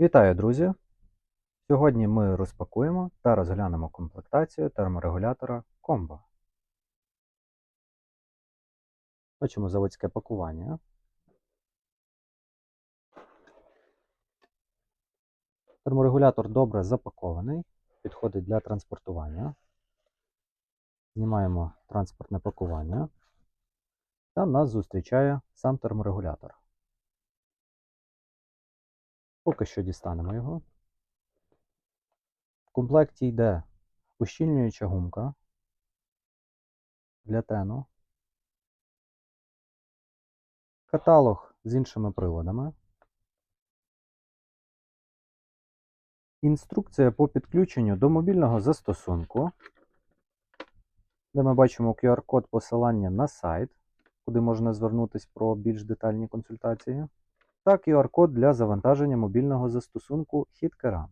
Вітаю, друзі! Сьогодні ми розпакуємо та розглянемо комплектацію терморегулятора Combo. Бачимо заводське пакування. Терморегулятор добре запакований, підходить для транспортування. Знімаємо транспортне пакування. Та нас зустрічає сам терморегулятор. Поки що дістанемо його. В комплекті йде ущільнююча гумка для тену, каталог з іншими приладами, інструкція по підключенню до мобільного застосунку, де ми бачимо QR-код посилання на сайт, куди можна звернутися про більш детальні консультації та QR-код для завантаження мобільного застосунку HitKeram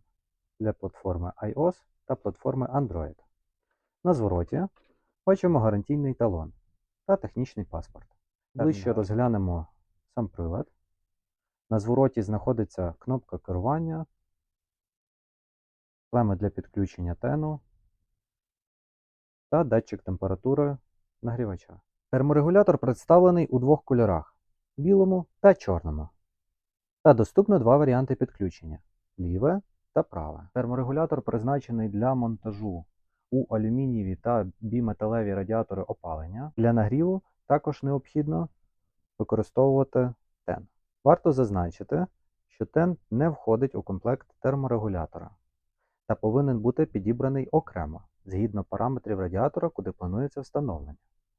для платформи iOS та платформи Android. На звороті бачимо гарантійний талон та технічний паспорт. Ближче розглянемо сам прилад. На звороті знаходиться кнопка керування, клеми для підключення тену та датчик температури нагрівача. Терморегулятор представлений у двох кольорах білому та чорному. Та доступно два варіанти підключення ліве та праве. Терморегулятор призначений для монтажу у алюмінієві та біметалеві радіатори опалення. Для нагріву також необхідно використовувати тен. Варто зазначити, що тен не входить у комплект терморегулятора та повинен бути підібраний окремо згідно параметрів радіатора, куди планується встановлення.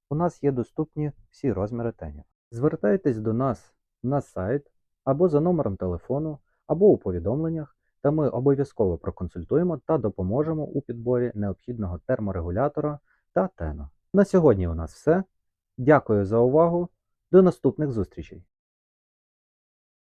У нас є доступні всі розміри тенів. Звертайтесь до нас на сайт або за номером телефону, або у повідомленнях, та ми обов'язково проконсультуємо та допоможемо у підборі необхідного терморегулятора та тено. На сьогодні у нас все. Дякую за увагу. До наступних зустрічей!